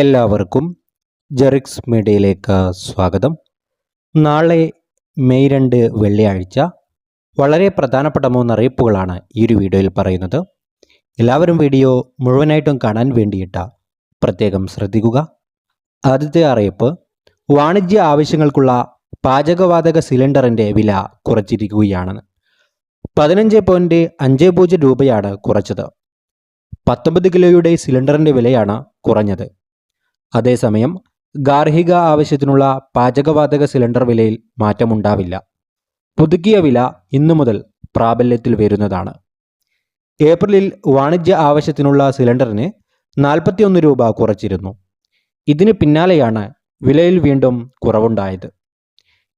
എല്ലാവർക്കും ജെറിക്സ് മീഡിയയിലേക്ക് സ്വാഗതം. നാളെ മെയ് രണ്ട് വെള്ളിയാഴ്ച വളരെ പ്രധാനപ്പെട്ട മൂന്ന് അറിയിപ്പുകളാണ് ഈ ഒരു വീഡിയോയിൽ പറയുന്നത്. എല്ലാവരും വീഡിയോ മുഴുവനായിട്ടും കാണാൻ വേണ്ടിയിട്ട പ്രത്യേകം ശ്രദ്ധിക്കുക. ആദ്യത്തെ അറിയിപ്പ് വാണിജ്യ ആവശ്യങ്ങൾക്കുള്ള പാചകവാതക സിലിണ്ടറിന്റെ വില കുറച്ചിരിക്കുകയാണ്. പതിനഞ്ച് പോയിന്റ് അഞ്ച് പൂജ്യം രൂപയാണ് കുറച്ചത്. പത്തൊമ്പത് കിലോയുടെ സിലിണ്ടറിന്റെ വിലയാണ് കുറഞ്ഞത്. അതേസമയം ഗാർഹിക ആവശ്യത്തിനുള്ള പാചകവാതക സിലിണ്ടർ വിലയിൽ മാറ്റമുണ്ടാവില്ല. പുതുക്കിയ വില ഇന്നു മുതൽ പ്രാബല്യത്തിൽ വരുന്നതാണ്. ഏപ്രിലിൽ വാണിജ്യ ആവശ്യത്തിനുള്ള സിലിണ്ടറിന് നാൽപ്പത്തിയൊന്ന് രൂപ കുറച്ചിരുന്നു. ഇതിന് പിന്നാലെയാണ് വിലയിൽ വീണ്ടും കുറവുണ്ടായത്.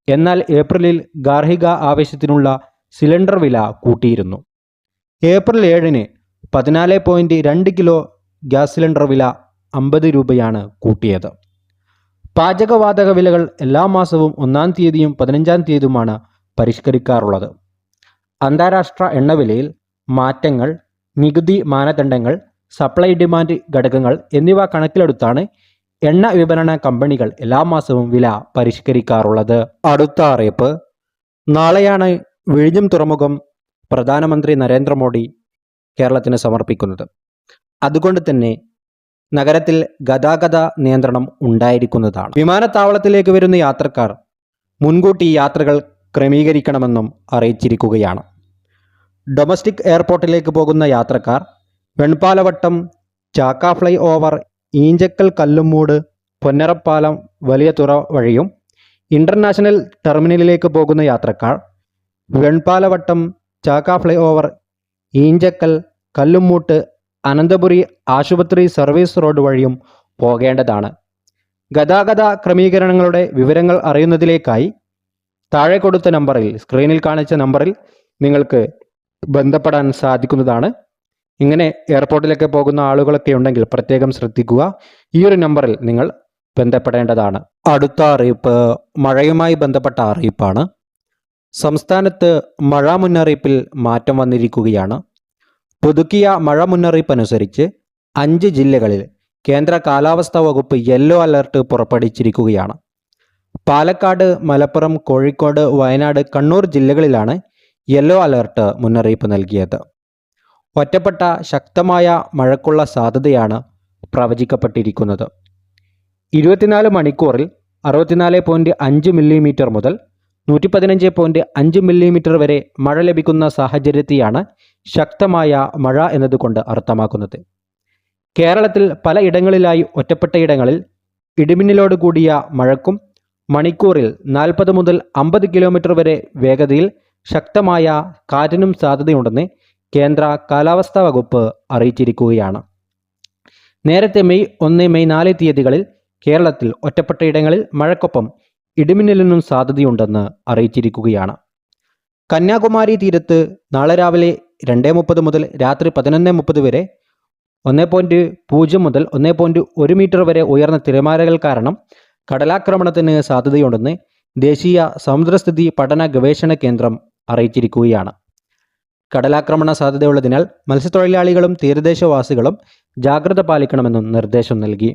എന്നാൽ ഏപ്രിലിൽ ഗാർഹിക ആവശ്യത്തിനുള്ള സിലിണ്ടർ വില കൂട്ടിയിരുന്നു. ഏപ്രിൽ ഏഴിന് പതിനാല് പോയിന്റ് രണ്ട് കിലോ ഗ്യാസ് സിലിണ്ടർ വില അമ്പത് രൂപയാണ് കൂട്ടിയത്. പാചകവാതക വിലകൾ എല്ലാ മാസവും ഒന്നാം തീയതിയും പതിനഞ്ചാം തീയതിയുമാണ് പരിഷ്കരിക്കാറുള്ളത്. അന്താരാഷ്ട്ര എണ്ണവിലയിൽ മാറ്റങ്ങൾ നികുതി മാനദണ്ഡങ്ങൾ സപ്ലൈ ഡിമാൻഡ് ഘടകങ്ങൾ എന്നിവ കണക്കിലെടുത്താണ് എണ്ണ വിപണന കമ്പനികൾ എല്ലാ മാസവും വില പരിഷ്കരിക്കാറുള്ളത്. അടുത്ത അറിയിപ്പ്. നാളെയാണ് വിഴിഞ്ഞം തുറമുഖം പ്രധാനമന്ത്രി നരേന്ദ്രമോദി കേരളത്തിന് സമർപ്പിക്കുന്നത്. അതുകൊണ്ട് തന്നെ നഗരത്തിൽ ഗതാഗത നിയന്ത്രണം ഉണ്ടായിരിക്കുന്നതാണ്. വിമാനത്താവളത്തിലേക്ക് വരുന്ന യാത്രക്കാർ മുൻകൂട്ടി യാത്രകൾ ക്രമീകരിക്കണമെന്നും അറിയിച്ചിരിക്കുകയാണ്. ഡൊമസ്റ്റിക് എയർപോർട്ടിലേക്ക് പോകുന്ന യാത്രക്കാർ Venpalavattom Chakka flyover Eenchakkal Kallumoodu പൊന്നറപ്പാലം Valiyathura വഴിയും ഇന്റർനാഷണൽ ടെർമിനലിലേക്ക് പോകുന്ന യാത്രക്കാർ വെൺപാലവട്ടം ചാക്ക ഫ്ലൈ ഓവർ ഈഞ്ചക്കൽ കല്ലുമൂട്ട് അനന്തപുരി ആശുപത്രി സർവീസ് റോഡ് വഴിയും പോകേണ്ടതാണ്. ഗതാഗത ക്രമീകരണങ്ങളുടെ വിവരങ്ങൾ അറിയുന്നതിലേക്കായി താഴെ കൊടുത്ത നമ്പറിൽ സ്ക്രീനിൽ കാണിച്ച നമ്പറിൽ നിങ്ങൾക്ക് ബന്ധപ്പെടാൻ സാധിക്കുന്നതാണ്. ഇങ്ങനെ എയർപോർട്ടിലേക്ക് പോകുന്ന ആളുകളൊക്കെ ഉണ്ടെങ്കിൽ പ്രത്യേകം ശ്രദ്ധിക്കുക. ഈ ഒരു നമ്പറിൽ നിങ്ങൾ ബന്ധപ്പെടേണ്ടതാണ്. അടുത്ത അറിയിപ്പ് മഴയുമായി ബന്ധപ്പെട്ട അറിയിപ്പാണ്. സംസ്ഥാനത്ത് മഴ മുന്നറിയിപ്പിൽ മാറ്റം വന്നിരിക്കുകയാണ്. പുതുക്കിയ മഴ മുന്നറിയിപ്പ് അനുസരിച്ച് അഞ്ച് ജില്ലകളിൽ കേന്ദ്ര കാലാവസ്ഥാ വകുപ്പ് യെല്ലോ അലർട്ട് പുറപ്പെടുവിച്ചിരിക്കുകയാണ്. പാലക്കാട് മലപ്പുറം കോഴിക്കോട് വയനാട് കണ്ണൂർ ജില്ലകളിലാണ് യെല്ലോ അലർട്ട് മുന്നറിയിപ്പ് നൽകിയത്. ഒറ്റപ്പെട്ട ശക്തമായ മഴക്കുള്ള സാധ്യതയാണ് പ്രവചിക്കപ്പെട്ടിരിക്കുന്നത്. ഇരുപത്തിനാല് മണിക്കൂറിൽ അറുപത്തിനാല് പോയിന്റ് അഞ്ച് മില്ലിമീറ്റർ മുതൽ നൂറ്റി പതിനഞ്ച് പോയിന്റ് അഞ്ച് മില്ലിമീറ്റർ വരെ മഴ ലഭിക്കുന്ന സാഹചര്യത്തെയാണ് ശക്തമായ മഴ എന്നതുകൊണ്ട് അർത്ഥമാക്കുന്നത്. കേരളത്തിൽ പല ഇടങ്ങളിലായി ഒറ്റപ്പെട്ട ഇടങ്ങളിൽ ഇടിമിന്നലോട് കൂടിയ മഴക്കും മണിക്കൂറിൽ നാൽപ്പത് മുതൽ അമ്പത് കിലോമീറ്റർ വരെ വേഗതയിൽ ശക്തമായ കാറ്റിനും സാധ്യതയുണ്ടെന്ന് കേന്ദ്ര കാലാവസ്ഥാ വകുപ്പ് അറിയിച്ചിരിക്കുകയാണ്. നേരത്തെ മെയ് ഒന്ന് മെയ് നാല് തീയതികളിൽ കേരളത്തിൽ ഒറ്റപ്പെട്ടയിടങ്ങളിൽ മഴക്കൊപ്പം ഇടിമിന്നലിനും സാധ്യതയുണ്ടെന്ന് അറിയിച്ചിരിക്കുകയാണ്. കന്യാകുമാരി തീരത്ത് നാളെ രാവിലെ രണ്ടേ മുപ്പത് മുതൽ രാത്രി പതിനൊന്ന് മുപ്പത് വരെ ഒന്നേ പോയിന്റ് പൂജ്യം മുതൽ ഒന്നേ പോയിന്റ് ഒരു മീറ്റർ വരെ ഉയർന്ന തിരമാലകൾ കാരണം കടലാക്രമണത്തിന് സാധ്യതയുണ്ടെന്ന് ദേശീയ സമുദ്രസ്ഥിതി പഠന ഗവേഷണ കേന്ദ്രം അറിയിച്ചിരിക്കുകയാണ്. കടലാക്രമണ സാധ്യതയുള്ളതിനാൽ മത്സ്യത്തൊഴിലാളികളും തീരദേശവാസികളും ജാഗ്രത പാലിക്കണമെന്നും നിർദ്ദേശം നൽകി.